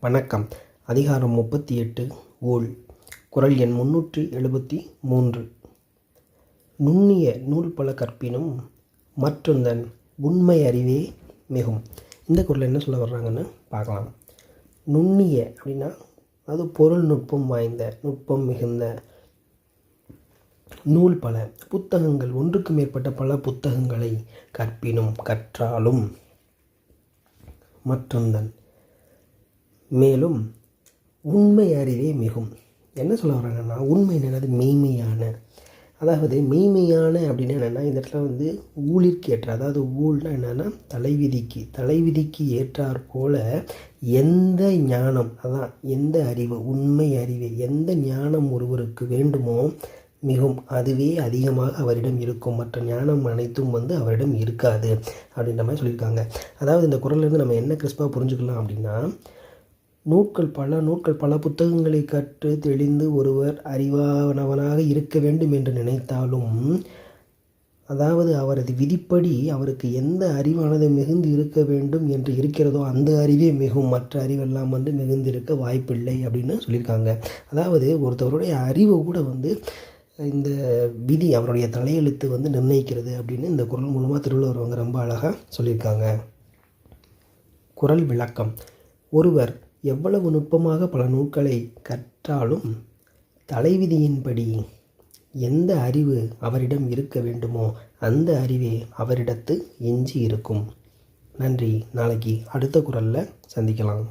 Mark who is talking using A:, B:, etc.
A: வணக்கம். அதிகாரம் முப்பத்தி எட்டு ஊழ் குரல் எண் முன்னூற்றி எழுபத்தி மூன்று. நுண்ணிய நூல் பல கற்பினும் மற்றொந்தன் உண்மை அறிவே மிகும். இந்த குரல் என்ன சொல்ல வர்றாங்கன்னு பார்க்கலாம். நுண்ணிய அப்படின்னா அது பொருள் நுட்பம் வாய்ந்த நுட்பம் மிகுந்த நூல் பல புத்தகங்கள். ஒன்றுக்கு மேற்பட்ட பல புத்தகங்களை கற்பினும் கற்றாலும் மற்றொந்தன் மேலும் உண்மை அறிவே மிகும். என்ன சொல்ல வராங்கன்னா உண்மை என்னது? மெய்மையான. அதாவது மெய்மையான அப்படின்னு என்னென்னா இந்த இடத்துல வந்து ஊழிற்கு ஏற்ற அதாவது ஊழ்னா என்னென்னா தலைவிதிக்கு. தலைவிதிக்கு ஏற்றாற் போல எந்த ஞானம் அதான் எந்த அறிவு உண்மை அறிவு எந்த ஞானம் ஒருவருக்கு வேண்டுமோ மிகும். அதுவே அதிகமாக அவரிடம் இருக்கும். மற்ற ஞானம் அனைத்தும் வந்து அவரிடம் இருக்காது. அப்படின்ற மாதிரி சொல்லியிருக்காங்க. அதாவது இந்த குரல்லேருந்து நம்ம என்ன கிறிஸ்பாக புரிஞ்சுக்கலாம் அப்படின்னா நூல்கள் பல நூற்கள் பல புத்தகங்களை கற்று தெளிந்து ஒருவர் அறிவானவனாக இருக்க வேண்டும் என்று நினைத்தாலும் அதாவது அவரது விதிப்படி அவருக்கு எந்த அறிவானது மிகுந்து இருக்க வேண்டும் என்று இருக்கிறதோ அந்த அறிவே மிகும் மற்ற அறிவெல்லாம் வந்து மிகுந்திருக்க வாய்ப்பில்லை அப்படின்னு சொல்லியிருக்காங்க. அதாவது ஒருத்தவருடைய அறிவை கூட வந்து இந்த விதி அவருடைய தலையெழுத்து வந்து நிர்ணயிக்கிறது அப்படின்னு இந்த குரல் மூலமாக திருவள்ளுவர் அவங்க ரொம்ப அழகாக சொல்லியிருக்காங்க. குரல் விளக்கம். ஒருவர் எவ்வளவு நுட்பமாக பல நூல்களை கற்றாலும் தலைவிதியின்படி எந்த அறிவு அவரிடம் இருக்க வேண்டுமோ அந்த அறிவே அவரிடத்து எஞ்சி இருக்கும் நன்றி. நாளைக்கு அடுத்த குரலில் சந்திக்கலாம்.